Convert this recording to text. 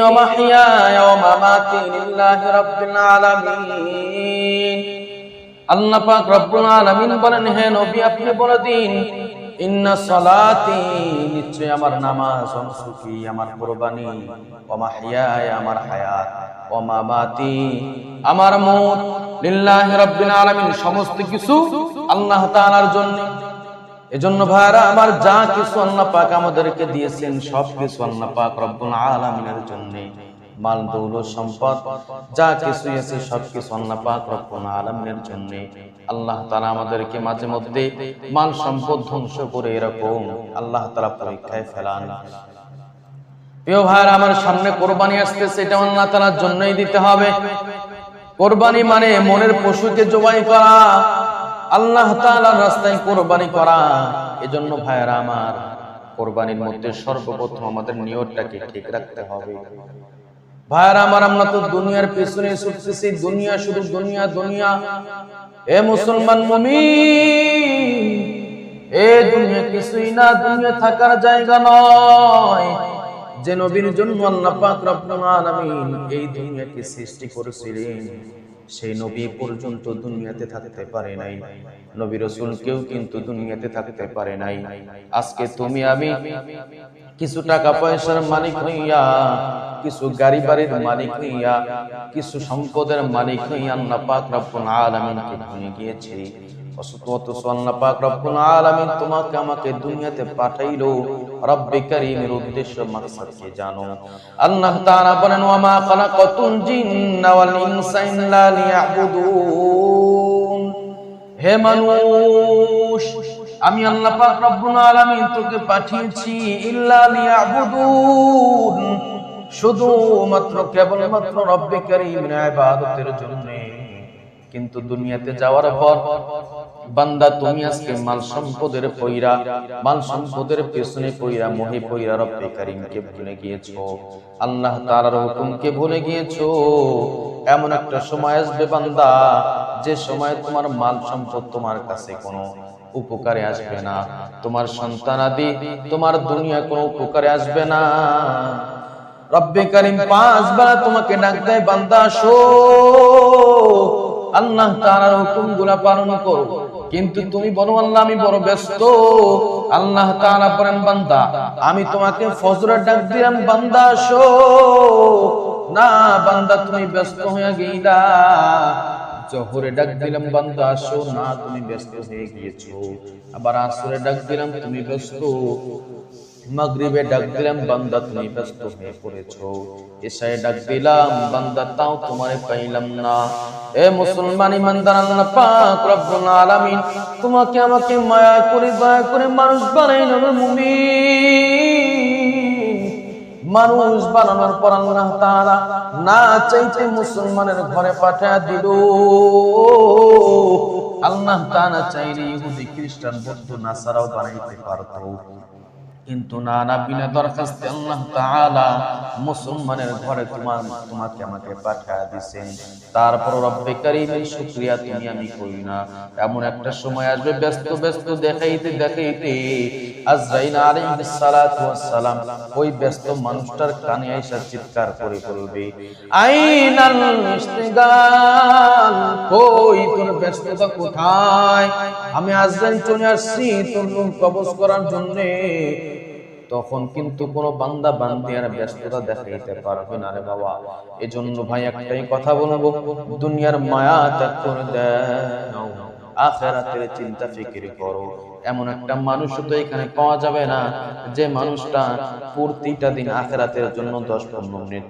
ওয়া মাহইয়ায়া ওয়া মামাতি লিল্লাহি রাব্বিল আলামিন আল্লাহ পাক রব্বুল আলামিন বলেন, হে নবী, আপনি বলে দিন, ইন্না নিশ্চয় আমার নামাজ ওয়া নুসুকি আমার কুরবানি ওয়া মাহইয়ায়া আমার হায়াত ওয়া মামাতি, আমার মউত লিল্লাহি রাব্বিল আলামিন, সমস্ত কিছু আল্লাহ তাআলার জন্য। এজন্য ভাইরা, আমার যা কিছু আল্লাহ পাক আমাদেরকে দিয়েছেন, সব কিছু আল্লাহ পাক রব্বুল আলামিনের জন্য। মাল, দৌলত, সম্পদ, যা কিছু আছে, সব কিছু আল্লাহ পাক রব্বুল আলামিনের জন্য। আল্লাহ তাআলা আমাদেরকে মাঝে মধ্যে মাল, সম্পদ ধ্বংস করে এরকম আল্লাহ তাআলা পরীক্ষায় ফেলান। প্রিয় ভাইরা, আমার সামনে কোরবানি আসতেছে, এটা আল্লাহ তাআলার জন্যই দিতে হবে। কোরবানি মানে মনের পশুকে জবাই করা আল্লাহ তাআলার রাস্তায় কোরবানি করা। এজন্য ভাইরা আমার, কোরবানির মধ্যে সর্বপ্রথম আমাদের নিয়তটাকে ঠিক রাখতে হবে। আমার দুনিয়া দুনিয়া দুনিয়া। এ মুসলমান এ দুনিয়া না, দুনিয়া থাকার জায়গা নয়। যে জন্য আল্লাহ পাক এই দুনিয়াকে সৃষ্টি করেছিলেন। সেই নবী পর্যন্ত দুনিয়াতে থাকতে পারে নাই। নবী রসুল কেউ কিন্তু দুনিয়াতে থাকতে পারে নাই। আজকে তুমি আমি কিছু টাকা পয়সার মালিক হইয়া, কিছু গাড়ি বাড়ির মালিক হইয়া, কিছু সম্পদের মালিক হইয়া না পাক রব্বুল আলামিনকে ভুলে গিয়েছি। আমাকে দুনিয়াতে পাঠাইলো। উদ্দেশ্য আমি তোকে পাঠিয়েছি ইল্লা লিয়াবুদুন। শুধু মাত্র কেবলমাত্র রব্বে কারীমের ইবাদতের জন্য। কিন্তু দুনিয়াতে যাওয়ার পর বান্দা, তুমি আজকে মাল সম্পদের পইরা মাল সম্পদের পেছনে পইরা, মহি পইরা রব্বে কারিমকে ভুলে গিয়েছো। আল্লাহ তাআলার হুকুমকে ভুলে গিয়েছো। এমন একটা সময় আসবে বান্দা, যে সময় তোমার মাল সম্পদ তোমার কাছে কোনো উপকারে আসবে না। তোমার সন্তানাদি তোমার দুনিয়া কোনো উপকারে আসবে না। রব্বে কারিম পাঁচবার তোমাকে ডাক দেয়, বান্দা আসো আল্লাহ তাআলার হুকুমগুলা পালন করো। কিন্তু তুমি বলো, আল্লাহ, আমি বড় ব্যস্ত। আল্লাহ তাআলা বলেন, বান্দা, আমি তোমাকে ফজরের ডাক দিলাম, বান্দা, আসো। না, বান্দা, তুমি ব্যস্ত হয়ে গেইলা জহরে ডাক দিলাম, বান্দা, আসো। না, তুমি ব্যস্ত হয়ে গিয়েছো। আবার আসরে ডাক দিলাম, তুমি ব্যস্ত। মাগরিবে ডাক দিলাম, বান্দা তুমি ব্যস্ত হয়ে পড়েছো। এসায় ডাক দিলাম, বান্দা তাও তোমারে পাইলাম না। এ মুসলমান ইমানদার, আল্লাহ পাক রব্বুল আলামিন তোমাকে আমাকে মায়া করে, দয়া করে মানুষ বানাইলো মুমিন। মানুষ বানানোর পর আল্লাহ তাআলা না চাইতে মুসলমানের ঘরে পাঠিয়ে দিল। আল্লাহ তাআলা চাইলে ইহুদি, খ্রিস্টান, বৌদ্ধ, নাসারাও বানাইতে পারতো। কিন্তু না বিনা দরখাস্তে আল্লাহ তাআলা মুসলমানের ঘরে তোমার, তোমাকে আমাকে পাঠিয়ে দিবেন তারপর রব্বে কারীমের শুকরিয়া তুমি আমি করি না। এমন একটা সময় আসবে, ব্যস্ত ব্যস্ত, দেখাইতে দেখাইতে তখন কিন্তু কোনো বান্দা বান্দি আর ব্যস্ততা দেখাইতে পারবে না রে বাবা। এজন্য ভাই একটাই কথা বলব, দুনিয়ার মায়া ত্যাগ করে দাও। আখেরাতের চিন্তা ফিকির করো। এমন একটা মানুষ তো এখানে পাওয়া যাবে না, যে মানুষটা প্রতিটা দিন আখেরাতের জন্য দশ পনেরো মিনিট